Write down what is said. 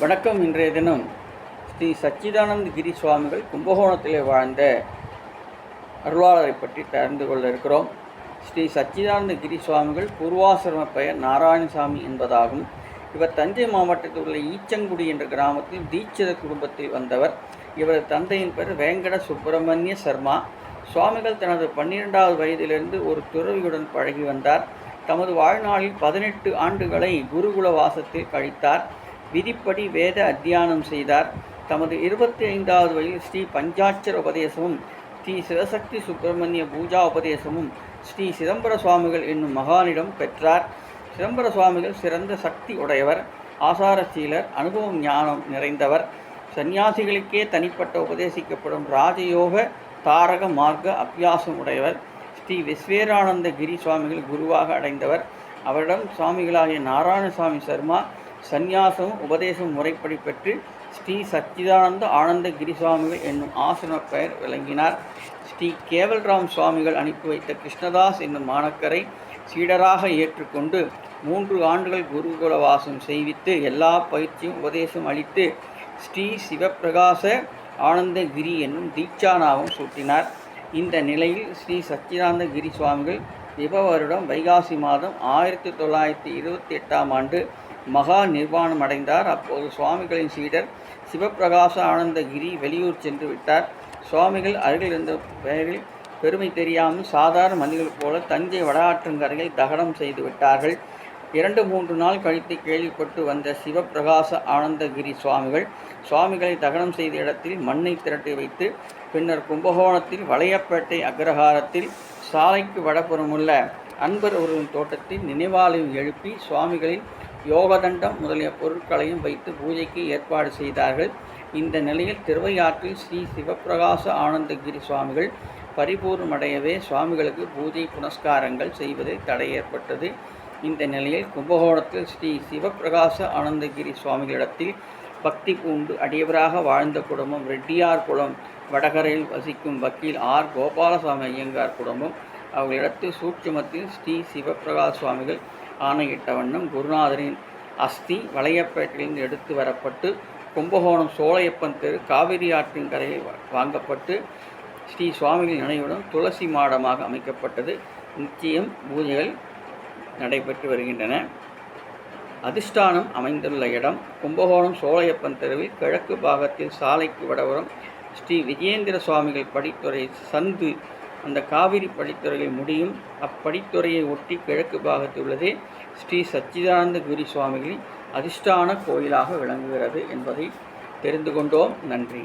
வணக்கம் இன்றைய தினம் ஸ்ரீ சச்சிதானந்த கிரி சுவாமிகள் கும்பகோணத்திலே வாழ்ந்த அருளாளரை பற்றி தெரிந்து கொள்ள இருக்கிறோம். ஸ்ரீ சச்சிதானந்த கிரி சுவாமிகள் பூர்வாசிரம பெயர் நாராயணசாமி என்பதாகும். இவர் தஞ்சை மாவட்டத்தில் உள்ள ஈச்சங்குடி என்ற கிராமத்தில் தீட்சித குடும்பத்தில் வந்தவர். இவரது தந்தையின் பெயர் வேங்கட சுப்பிரமணிய சர்மா. சுவாமிகள் தனது பன்னிரெண்டாவது வயதிலிருந்து ஒரு துறவியுடன் பழகி வந்தார். தமது வாழ்நாளில் பதினெட்டு ஆண்டுகளை குருகுல வாசத்தில் கழித்தார். விதிப்படி வேத அத்தியானம் செய்தார். தமது இருபத்தி ஐந்தாவது வயதில் ஸ்ரீ பஞ்சாட்சர உபதேசமும் ஸ்ரீ சிவசக்தி சுப்பிரமணிய பூஜா உபதேசமும் ஸ்ரீ சிதம்பர சுவாமிகள் என்னும் மகானிடம் பெற்றார். சிதம்பர சுவாமிகள் சிறந்த சக்தி உடையவர் ஆசாரசீலர் அனுபவம் ஞானம் நிறைந்தவர். சந்நியாசிகளுக்கே தனிப்பட்ட உபதேசிக்கப்படும் ராஜயோக தாரக மார்க்க அபியாசம் உடையவர். ஸ்ரீ விஸ்வேரானந்த கிரி சுவாமிகள் குருவாக அடைந்தவர். அவரிடம் சுவாமிகளாகிய நாராயணசாமி சர்மா சந்நியாசமும் உபதேசம் முறைப்படி பெற்று ஸ்ரீ சச்சிதானந்த ஆனந்த கிரிசுவாமிகள் என்னும் ஆசிரம பெயர் விளங்கினார். ஸ்ரீ கேவல்ராம் சுவாமிகள் அனுப்பி வைத்த கிருஷ்ணதாஸ் என்னும் மாணக்கரை சீடராக ஏற்றுக்கொண்டு மூன்று ஆண்டுகள் குருகுல வாசம் செய்வித்து எல்லா பயிற்சியும் உபதேசம் அளித்து ஸ்ரீ சிவப்பிரகாச ஆனந்தகிரி என்னும் தீட்சானாவும் சூட்டினார். இந்த நிலையில் ஸ்ரீ சச்சிதானந்த கிரி சுவாமிகள் இப வருடம் வைகாசி மாதம் ஆயிரத்தி தொள்ளாயிரத்தி இருபத்தி எட்டாம் ஆண்டு மகா நிர்வாணம் அடைந்தார். அப்போது சுவாமிகளின் சீடர் சிவப்பிரகாச ஆனந்தகிரி வெளியூர் சென்று விட்டார். சுவாமிகள் அருகில் இருந்த பெயரில் பெருமை தெரியாமல் சாதாரண மனிதர்கள் போல தஞ்சை வடாற்றங்கரையில் தகனம் செய்து விட்டார்கள். இரண்டு மூன்று நாள் கழித்து கேள்விப்பட்டு வந்த சிவப்பிரகாச ஆனந்தகிரி சுவாமிகள் சுவாமிகளை தகனம் செய்த இடத்தில் மண்ணை திரட்டி வைத்து பின்னர் கும்பகோணத்தில் வளையப்பேட்டை அக்ரஹாரத்தில் சாலைக்கு வடபுறமுள்ள அன்பர் ஒருவரின் தோட்டத்தில் நினைவாலயம் எழுப்பி சுவாமிகளின் யோகதண்டம் முதலிய பொருட்களையும் வைத்து பூஜைக்கு ஏற்பாடு செய்தார்கள். இந்த நிலையில் திருவையாற்றில் ஸ்ரீ சிவப்பிரகாச ஆனந்தகிரி சுவாமிகள் பரிபூர்ணமடையவே சுவாமிகளுக்கு பூஜை புனஸ்காரங்கள் செய்வதில் தடை ஏற்பட்டது. இந்த நிலையில் கும்பகோணத்தில் ஸ்ரீ சிவப்பிரகாச ஆனந்தகிரி சுவாமிகளிடத்தில் பக்தி பூண்டு அடியவராக வாழ்ந்த குடும்பம் ரெட்டியார் குளம் வடகரையில் வசிக்கும் வக்கீல் ஆர். கோபாலசாமி ஐயங்கார் குடும்பம். அவர்களிடத்தில் சூட்சுமத்தில் ஸ்ரீ சிவப்பிரகாஷ் சுவாமிகள் ஆணையிட்ட வண்ணம் குருநாதரின் அஸ்தி வளையப்பேட்டையிலிருந்து எடுத்து வரப்பட்டு கும்பகோணம் சோழையப்பன் தெரு காவிரி ஆற்றின் கரையில் வாங்கப்பட்டு ஸ்ரீ சுவாமிகள் நினைவுடன் துளசி மாடமாக அமைக்கப்பட்டது. நிச்சயம் பூஜைகள் நடைபெற்று வருகின்றன. அதிஷ்டானம் அமைந்துள்ள இடம் கும்பகோணம் சோழையப்பன் தெருவில் கிழக்கு பாகத்தில் சாலைக்கு வடபுறம் ஸ்ரீ விஜயேந்திர சுவாமிகள் படித்துறை சந்து அந்த காவிரி படித்துறையில் முடியும். அப்படித்துறையை ஒட்டி கிழக்கு பாகத்தில் உள்ளதே ஸ்ரீ சச்சிதானந்த குரு சுவாமிகளின் அதிஷ்டான கோயிலாக விளங்குகிறது என்பதை தெரிந்து கொண்டோம். நன்றி.